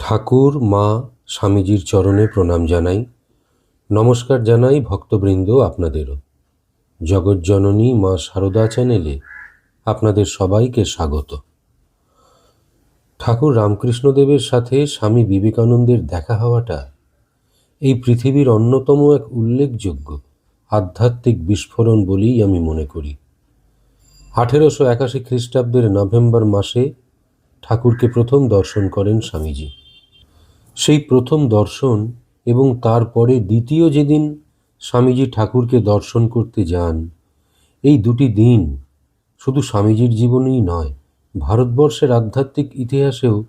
ঠাকুর, মা, স্বামীজির চরণে প্রণাম জানাই। নমস্কার জানাই ভক্তবৃন্দ আপনাদেরও। জগজ্জননী মা সারদা চ্যানেলে আপনাদের সবাইকে স্বাগত। ঠাকুর রামকৃষ্ণদেবের সাথে স্বামী বিবেকানন্দের দেখা হওয়াটা এই পৃথিবীর অন্যতম এক উল্লেখযোগ্য আধ্যাত্মিক বিস্ফোরণ বলেই আমি মনে করি। আঠেরোশো একাশি খ্রিস্টাব্দের নভেম্বর মাসে ঠাকুরকে প্রথম দর্শন করেন স্বামীজি। সেই প্রথম দর্শন এবং তারপরে দ্বিতীয় যেদিন স্বামীজি ঠাকুরকে দর্শন করতে যান, এই দুটি দিন শুধু স্বামীজির জীবনেই নয়, ভারতবর্ষের আধ্যাত্মিক ইতিহাসেও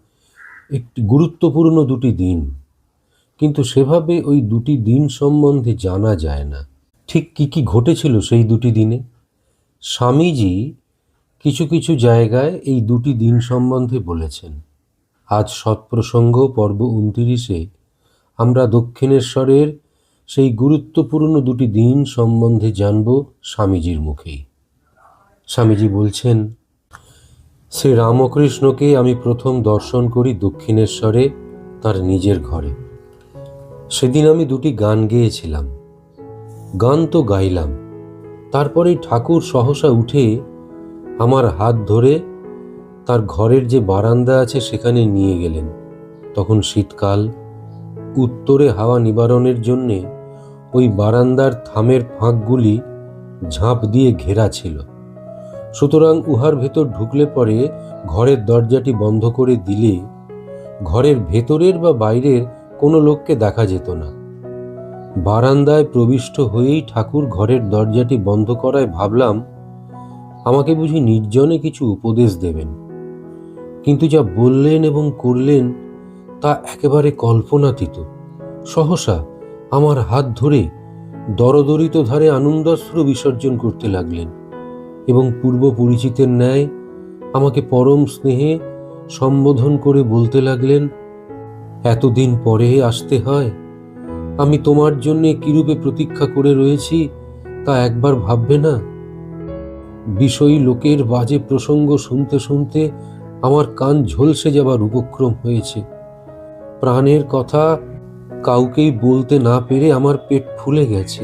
একটি গুরুত্বপূর্ণ দুটি দিন। কিন্তু সেভাবে ওই দুটি দিন সম্বন্ধে জানা যায় না। ঠিক কী কী ঘটেছিল সেই দুটি দিনে? স্বামীজি কিছু কিছু জায়গায় এই দুটি দিন সম্বন্ধে বলেছেন। আজ সৎপ্রসঙ্গ পর্ব উনতিরিশে। আমরা দক্ষিণেশ্বরের সেই গুরুত্বপূর্ণ দুটি দিন সম্বন্ধে জানব স্বামীজির মুখেই। স্বামীজি বলছেন, শ্রী রামকৃষ্ণকে আমি প্রথম দর্শন করি দক্ষিণেশ্বরে, তার নিজের ঘরে। সেদিন আমি দুটি গান গেয়েছিলাম। গান তো গাইলাম। তারপরেই ঠাকুর সহসা উঠে আমার হাত ধরে তার ঘরের যে বারান্দা আছে সেখানে নিয়ে গেলেন। তখন শীতকাল, উত্তরে হাওয়া নিবারণের জন্যে ওই বারান্দার থামের ফাঁকগুলি ঝাঁপ দিয়ে ঘেরা ছিল। সুতরাং উহার ভেতর ঢুকলে পরে ঘরের দরজাটি বন্ধ করে দিলে ঘরের ভেতরের বা বাইরের কোনো লোককে দেখা যেত না। বারান্দায় প্রবিষ্ট হয়েই ঠাকুর ঘরের দরজাটি বন্ধ করায় ভাবলাম, আমাকে বুঝি নির্জনে কিছু উপদেশ দেবেন। কিন্তু যা বললেন এবং করলেন তা একেবারে কল্পনাতীত। সহসা আমার হাত ধরে দরদরিত ধারে আনন্দাশ্রু বিসর্জন করতে লাগলেন এবং পূর্ব পরিচিতের ন্যায় আমাকে পরম স্নেহে সম্বোধন করে বলতে লাগলেন, এতদিন পরে আসতে হয়। আমি তোমার জন্যে কিরূপে প্রতীক্ষা করে রয়েছি তা একবার ভাববে না? বিষয়ী লোকের বাজে প্রসঙ্গ শুনতে শুনতে আমার কান ঝলসে যাবার উপক্রম হয়েছে। প্রাণের কথা কাউকেই বলতে না পেরে আমার পেট ফুলে গেছে।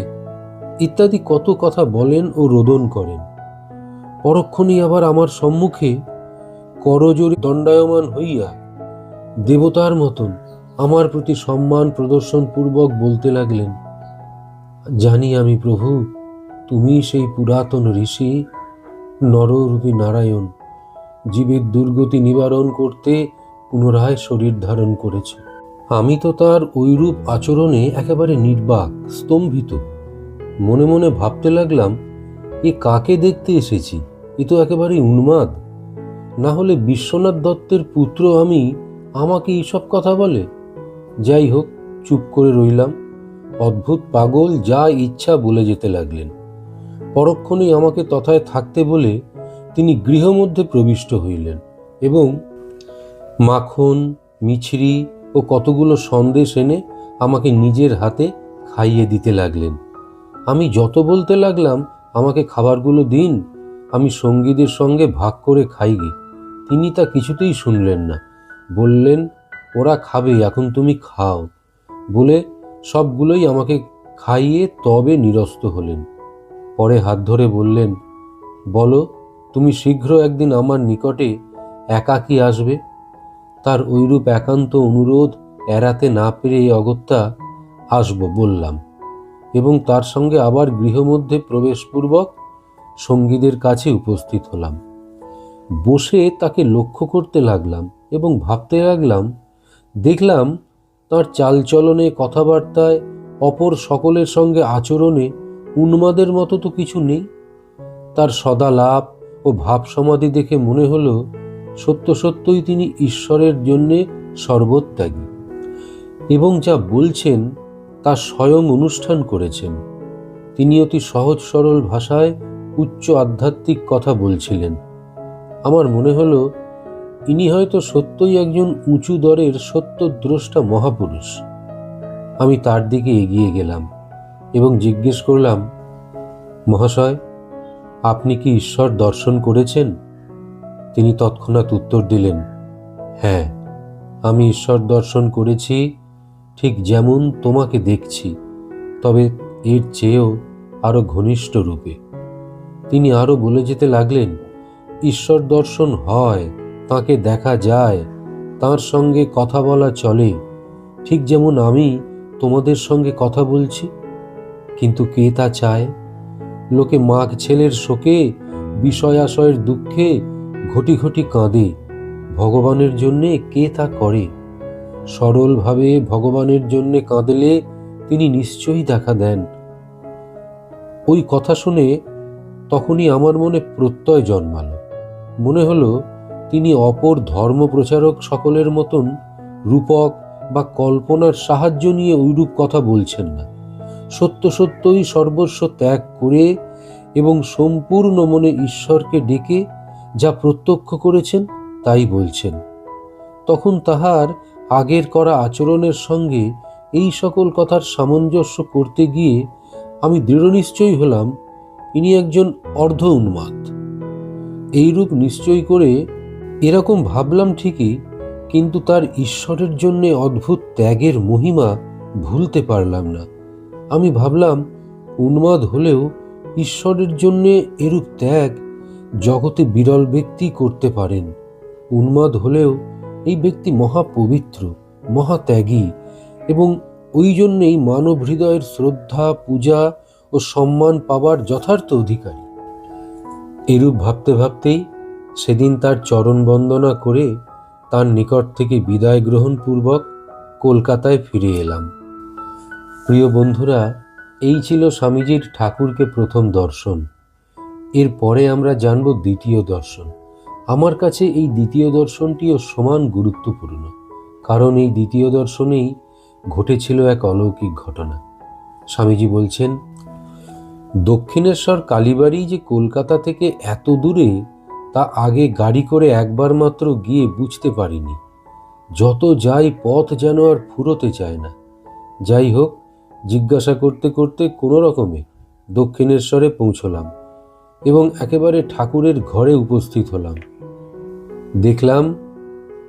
ইত্যাদি কত কথা বলেন ও রোদন করেন। পরক্ষণেই আবার আমার সম্মুখে করজোরে দণ্ডায়মান হইয়া দেবতার মতন আমার প্রতি সম্মান প্রদর্শন পূর্বক বলতে লাগলেন, জানি আমি প্রভু তুমি সেই পুরাতন ঋষি নররূপী নারায়ণ। জীবের দুর্গতি নিবারণ করতে পুনরায় শরীর ধারণ করেছ। আমি তো তার ঐরূপ আচরণে একেবারে নির্বাক, স্তম্ভিত। মনে মনে ভাবতে লাগলাম, এ কাকে দেখতে এসেছি? এ তো একেবারে উন্মাদ। না হলে বিশ্বনাথ দত্তের পুত্র আমি আমাকে এইসব কথা বলে? যাই হোক, চুপ করে রইলাম। অদ্ভুত পাগল যা ইচ্ছা বলে যেতে লাগলেন। পরক্ষণেই আমাকে তথায় থাকতে বলে তিনি গৃহমধ্যে প্রবিষ্ট হইলেন এবং মাখন, মিছরি ও কতগুলো সন্দেশ এনে আমাকে নিজের হাতে খাইয়ে দিতে লাগলেন। আমি যত বলতে লাগলাম, আমাকে খাবারগুলো দিন, আমি সঙ্গীদের সঙ্গে ভাগ করে খাইগে। তিনি তা কিছুতেই শুনলেন না। বললেন, ওরা খাবে, এখন তুমি খাও। বলে সবগুলোই আমাকে খাইয়ে তবে নিরস্ত হলেন। পরে হাত ধরে বললেন, বলো তুমি শীঘ্র একদিন আমার নিকটে একাকী আসবে। তার ঐরূপ একান্ত অনুরোধ এড়াতে না পেরে এই অগত্যা আসব বললাম। এবং তার সঙ্গে আবার গৃহমধ্যে প্রবেশপূর্বক সঙ্গীদের কাছে উপস্থিত হলাম। বসে তাকে লক্ষ্য করতে লাগলাম এবং ভাবতে লাগলাম, দেখলাম তার চালচলনে কথাবার্তায় অপর সকলের সঙ্গে আচরণে উন্মাদের মতো তো কিছু নেই। তার সদা লাভ ও ভাব সমাধি দেখে মনে হলো, সত্য সত্যই তিনি ঈশ্বরের জন্যে সর্বত্যাগী এবং যা বলছেন তা স্বয়ং অনুষ্ঠান করেছেন। তিনি অতি সহজ সরল ভাষায় উচ্চ আধ্যাত্মিক কথা বলছিলেন। আমার মনে হলো, ইনি হয়তো সত্যই একজন উঁচু দরের সত্যদ্রষ্টা মহাপুরুষ। আমি তার দিকে এগিয়ে গেলাম এবং জিজ্ঞেস করলাম, মহাশয় আপনি কি ঈশ্বর দর্শন করেছেন? তিনি তৎক্ষণাৎ উত্তর দিলেন হ্যাঁ আমি ঈশ্বর দর্শন করেছি, ঠিক যেমন তোমাকে দেখছি, তবে এর চেয়েও আরও ঘনিষ্ঠ রূপে। তিনি আরও বলে যেতে লাগলেন, ঈশ্বর দর্শন হয়, তাকে দেখা যায়, তার সঙ্গে কথা বলা চলে, ঠিক যেমন আমি তোমাদের সঙ্গে কথা বলছি। কিন্তু কে তা চায়? লোকে মাঘ ছেলের শোকে, বিষয়াশয়ের দুঃখে ঘটি ঘটি কাঁদে। ভগবানের জন্যে কে তা করে? সরলভাবে ভগবানের জন্যে কাঁদলে তিনি নিশ্চয়ই দেখা দেন। ওই কথা শুনে তখনই আমার মনে প্রত্যয় জন্মাল। মনে হলো তিনি অপর ধর্মপ্রচারক সকলের মতন রূপক বা কল্পনার সাহায্য নিয়ে ওইরূপ কথা বলছেন না। সত্য সত্যই সর্বস্ব ত্যাগ করে এবং সম্পূর্ণ মনে ঈশ্বরকে ডেকে যা প্রত্যক্ষ করেছেন তাই বলছেন। তখন তাহার আগের করা আচরণের সঙ্গে এই সকল কথার সামঞ্জস্য করতে গিয়ে আমি দৃঢ় নিশ্চয়ই হলাম, ইনি একজন অর্ধ উন্মাদ। এইরূপ নিশ্চয় করে এরকম ভাবলাম ঠিকই, কিন্তু তার ঈশ্বরের জন্যে অদ্ভুত ত্যাগের মহিমা ভুলতে পারলাম না। আমি ভাবলাম, উন্মাদ হলেও ঈশ্বরের জন্যে এরূপ ত্যাগ জগতে বিরল ব্যক্তি করতে পারেন। উন্মাদ হলেও এই ব্যক্তি মহাপবিত্র, মহাত্যাগী এবং ওই জন্যেই মানব হৃদয়ের শ্রদ্ধা, পূজা ও সম্মান পাবার যথার্থ অধিকারী। এরূপ ভাবতে ভাবতেই সেদিন তার চরণ বন্দনা করে তার নিকট থেকে বিদায় গ্রহণ পূর্বক কলকাতায় ফিরে এলাম। প্রিয় বন্ধুরা, এই ছিল স্বামীজির ঠাকুরকে প্রথম দর্শন। এরপরে আমরা জানব দ্বিতীয় দর্শন। আমার কাছে এই দ্বিতীয় দর্শনটিও সমান গুরুত্বপূর্ণ, কারণ এই দ্বিতীয় দর্শনেই ঘটেছিল এক অলৌকিক ঘটনা। স্বামীজি বলছেন, দক্ষিণেশ্বর কালীবাড়ি যে কলকাতা থেকে এত দূরে, তা আগে গাড়ি করে একবার মাত্র গিয়ে বুঝতে পারিনি। যত যাই পথ যেন আর ফুরোতে চায় না। যাই হোক জিজ্ঞাসা করতে করতে কোনো রকমে দক্ষিণেশ্বরে পৌঁছলাম এবং একেবারে ঠাকুরের ঘরে উপস্থিত হলাম। দেখলাম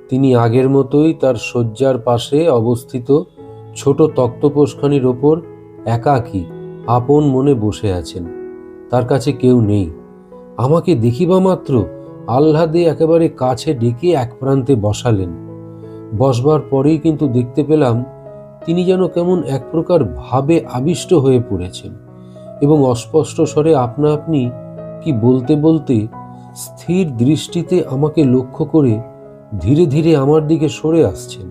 তিনি আগের মতোই তার শয্যার পাশে অবস্থিত ছোট তক্তপোষখানির ওপর একাকী আপন মনে বসে আছেন। তার কাছে কেউ নেই। আমাকে দেখিবা মাত্র আহ্লাদে একেবারে কাছে ডেকে এক প্রান্তে বসালেন। বসবার পরেই কিন্তু দেখতে পেলাম তিনি যেন কেমন এক প্রকার ভাবে আবিষ্ট হয়ে পড়েছেন এবং অস্পষ্ট স্বরে আপনা আপনি কি বলতে বলতে স্থির দৃষ্টিতে আমাকে লক্ষ্য করে ধীরে ধীরে আমার দিকে সরে আসছেন।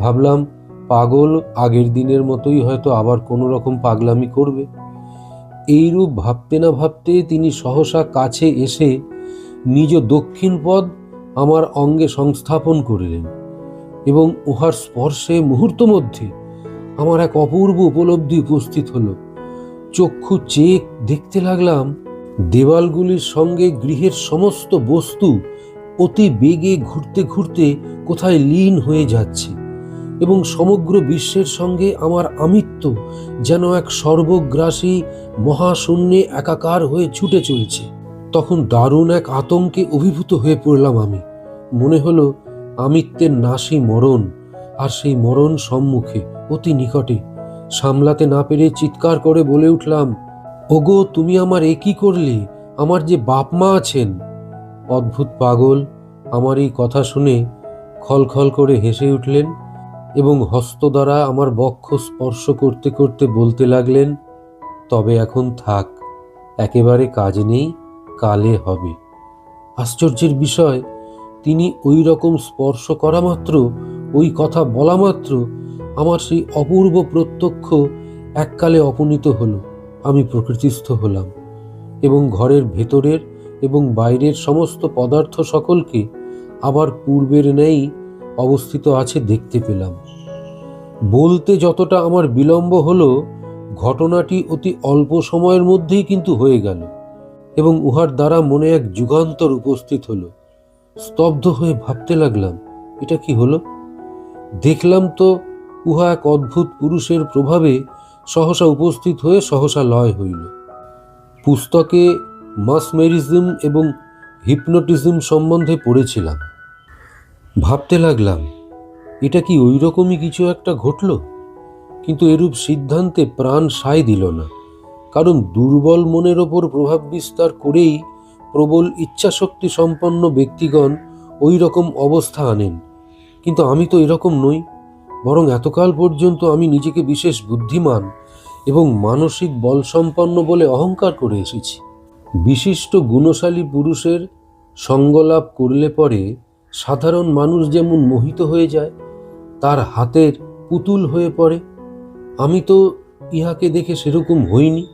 ভাবলাম, পাগল আগের দিনের মতোই হয়তো আবার কোনো রকম পাগলামি করবে। এইরূপ ভাবতে না ভাবতে তিনি সহসা কাছে এসে নিজ দক্ষিণ পদ আমার অঙ্গে সংস্থাপন করিলেন। এবং উহার স্পর্শে মুহূর্ত মধ্যে আমার এক অপূর্ব উপলব্ধি উপস্থিত হলো। চক্ষু চেক দেখতে লাগলাম, দেওয়ালগুলির সঙ্গে গৃহের সমস্ত বস্তু অতি বেগে ঘুরতে ঘুরতে কোথায় লীন হয়ে যাচ্ছে এবং সমগ্র বিশ্বের সঙ্গে আমার আমিত্ব যেন এক সর্বগ্রাসী মহাশূন্যে একাকার হয়ে ছুটে চলছে। তখন দারুণ এক আতঙ্কে অভিভূত হয়ে পড়লাম আমি। মনে হলো আমিত্বের নাশি মরণ, আর সেই মরণ সম্মুখে, অতি নিকটে। সামলাতে না পেরে চিৎকার করে বলে উঠলাম, ওগো, তুমি আমার এ কি করলে? আমার যে বাপ মা আছেন। অদ্ভুত পাগল, আমার এই কথা শুনে খলখল করে হেসে উঠলেন এবং হস্ত দ্বারা আমার বক্ষ স্পর্শ করতে করতে বলতে লাগলেন, তবে এখন থাক, একেবারে কাজ নেই, কালে হবে। আশ্চর্যের বিষয় তিনি ওই রকম স্পর্শ করা মাত্র, ওই কথা বলা মাত্র আমার সেই অপূর্ব প্রত্যক্ষ এককালে অপনীত হলো। আমি প্রকৃতিস্থ হলাম এবং ঘরের ভেতরের এবং বাইরের সমস্ত পদার্থ সকলকে আবার পূর্বের ন্যায় অবস্থিত আছে দেখতে পেলাম। বলতে যতটা আমার বিলম্ব হলো, ঘটনাটি অতি অল্প সময়ের মধ্যেই কিন্তু হয়ে গেল এবং উহার দ্বারা মনে এক যুগান্তর উপস্থিত হলো। স্তব্ধ হয়ে ভাবতে লাগলাম, এটা কি হলো? দেখলাম তো উহা এক অদ্ভুত পুরুষের প্রভাবে সহসা উপস্থিত হয়ে সহসা লয় হইল। পুস্তকে মাসমেরিজম এবং হিপনোটিজম সম্বন্ধে পড়েছিলাম। ভাবতে লাগলাম, এটা কি ওই রকমই কিছু একটা ঘটল? কিন্তু এরূপ সিদ্ধান্তে প্রাণ সায় দিল না, কারণ দুর্বল মনের ওপর প্রভাব বিস্তার করেই প্রবল ইচ্ছাশক্তি সম্পন্ন ব্যক্তিগণ ওই রকম অবস্থা আনেন। কিন্তু আমি তো এরকম নই, বরং এতকাল পর্যন্ত আমি নিজেকে বিশেষ বুদ্ধিমান এবং মানসিক বল সম্পন্ন বলে অহংকার করে এসেছি। বিশিষ্ট গুণশালী পুরুষের সঙ্গলাভ করলে পরে সাধারণ মানুষ যেমন মোহিত হয়ে যায়, তার হাতের পুতুল হয়ে পড়ে। আমি তো ইহাকে দেখে সেরকম হইনি।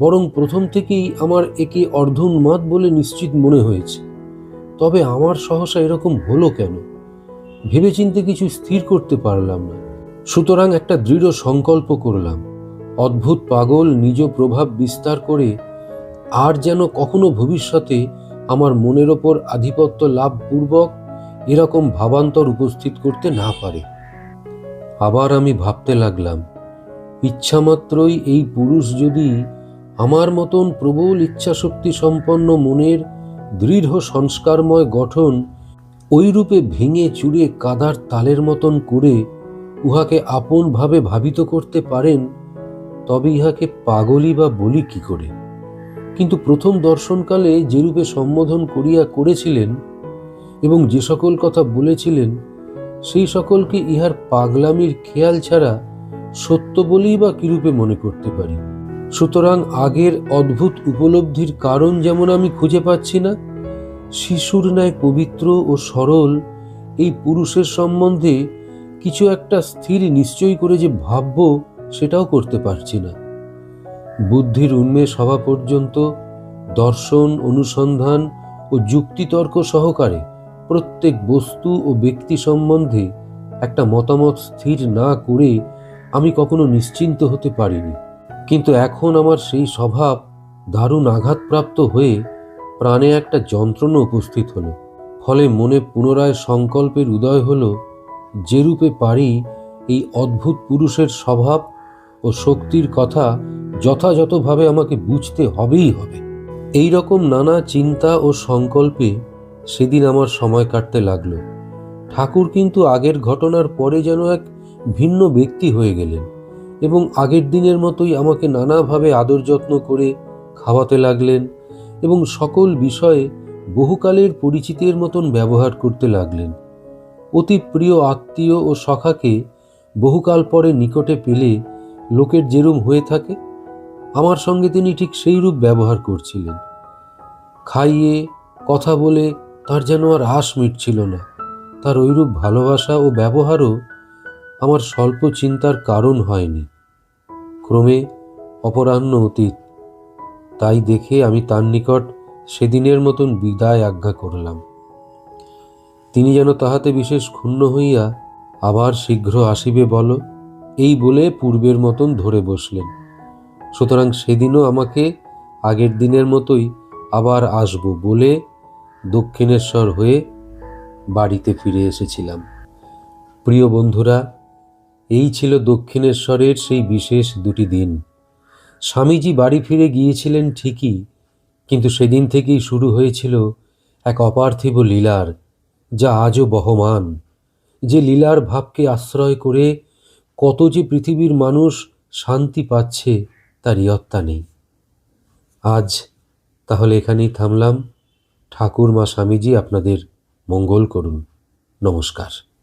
বরং প্রথম থেকেই আমার একে অর্ধোন্মাদ বলে নিশ্চিত মনে হয়েছে। তবে আমার সহসা এরকম হলো কেন? ভেবেচিন্তে কিছু স্থির করতে পারলাম না। সুতরাং একটা দৃঢ় সংকল্প করলাম। অদ্ভুত পাগল নিজ প্রভাব বিস্তার করে আর যেন কখনো ভবিষ্যতে আমার মনের ওপর আধিপত্য লাভপূর্বক এরকম ভাবান্তর উপস্থিত করতে না পারে। আবার আমি ভাবতে লাগলাম, ইচ্ছামাত্রই এই পুরুষ যদি আমার মতন প্রবল ইচ্ছাশক্তি সম্পন্ন মনের দৃঢ় সংস্কারময় গঠন ওইরূপে ভেঙে চুড়ে কাদার তালের মতন করে উহাকে আপনভাবে ভাবিত করতে পারেন, তবে ইহাকে পাগলই বা বলি কি করে? কিন্তু প্রথম দর্শনকালে যেরূপে সম্বোধন করিয়া করেছিলেন এবং যে সকল কথা বলেছিলেন, সেই সকলকে ইহার পাগলামির খেয়াল ছাড়া সত্য বলেই বা কিরূপে মনে করতে পারি? সুতরাং আগের অদ্ভুত উপলব্ধির কারণ যেমন আমি খুঁজে পাচ্ছি না, শিশুর ন্যায় পবিত্র ও সরল এই পুরুষের সম্বন্ধে কিছু একটা স্থির নিশ্চয় করে যে ভাবব সেটাও করতে পারছি না। বুদ্ধির উন্মেষ হওয়া পর্যন্ত দর্শন, অনুসন্ধান ও যুক্তিতর্ক সহকারে প্রত্যেক বস্তু ও ব্যক্তি সম্বন্ধে একটা মতামত স্থির না করে আমি কখনো নিশ্চিন্ত হতে পারিনি। কিন্তু এখন আমার সেই স্বভাব দারুণ আঘাতপ্রাপ্ত হয়ে প্রাণে একটা যন্ত্রণা উপস্থিত হলো। ফলে মনে পুনরায় সংকল্পের উদয় হলো যেরূপে পারি এই অদ্ভুত পুরুষের স্বভাব ও শক্তির কথা যথাযথভাবে আমাকে বুঝতে হবেই হবে। এই রকম নানা চিন্তা ও সংকল্পে সেদিন আমার সময় কাটতে লাগল। ঠাকুর কিন্তু আগের ঘটনার পরে যেন এক ভিন্ন ব্যক্তি হয়ে গেলেন। এবং আগের দিনের মতোই আমাকে নানাভাবে আদর যত্ন করে খাওয়াতে লাগলেন এবং সকল বিষয়ে বহুকালের পরিচিতের মতন ব্যবহার করতে লাগলেন। অতি প্রিয় আত্মীয় ও সখাকে বহুকাল পরে নিকটে পেলে লোকের যেরূপ হয়ে থাকে, আমার সঙ্গে তিনি ঠিক সেই রূপ ব্যবহার করছিলেন। খাইয়ে, কথা বলে তার যেন আর আশ মিটছিল না। তার ওইরূপ ভালোবাসা ও ব্যবহারও আমার স্বল্প চিন্তার কারণ হয়নি। ক্রমে অপরাহ্ন অতীত। তাই দেখে আমি তার নিকট সেদিনের মতন বিদায় আজ্ঞা করলাম। তিনি যেন তাহাতে বিশেষ ক্ষুণ্ণ হইয়া আবার শীঘ্র আসিবে বলো, এই বলে পূর্বের মতন ধরে বসলেন। সুতরাং সেদিনও আমাকে আগের দিনের মতোই আবার আসব বলে দক্ষিণেশ্বর হয়ে বাড়িতে ফিরে এসেছিলাম। প্রিয় বন্ধুরা এই ছিল দক্ষিণেশ্বরের সেই বিশেষ দুটি দিন। স্বামীজি বাড়ি ফিরে গিয়েছিলেন ঠিকই, কিন্তু সেদিন থেকেই শুরু হয়েছিল এক অপার্থিব লীলার, যা আজও বহমান। যে লীলার ভাবকে আশ্রয় করে কত যে পৃথিবীর মানুষ শান্তি পাচ্ছে, তার ইয়ত্তা নেই। আজ তাহলে এখানেই থামলাম। ঠাকুর মা স্বামীজি আপনাদের মঙ্গল করুন। নমস্কার।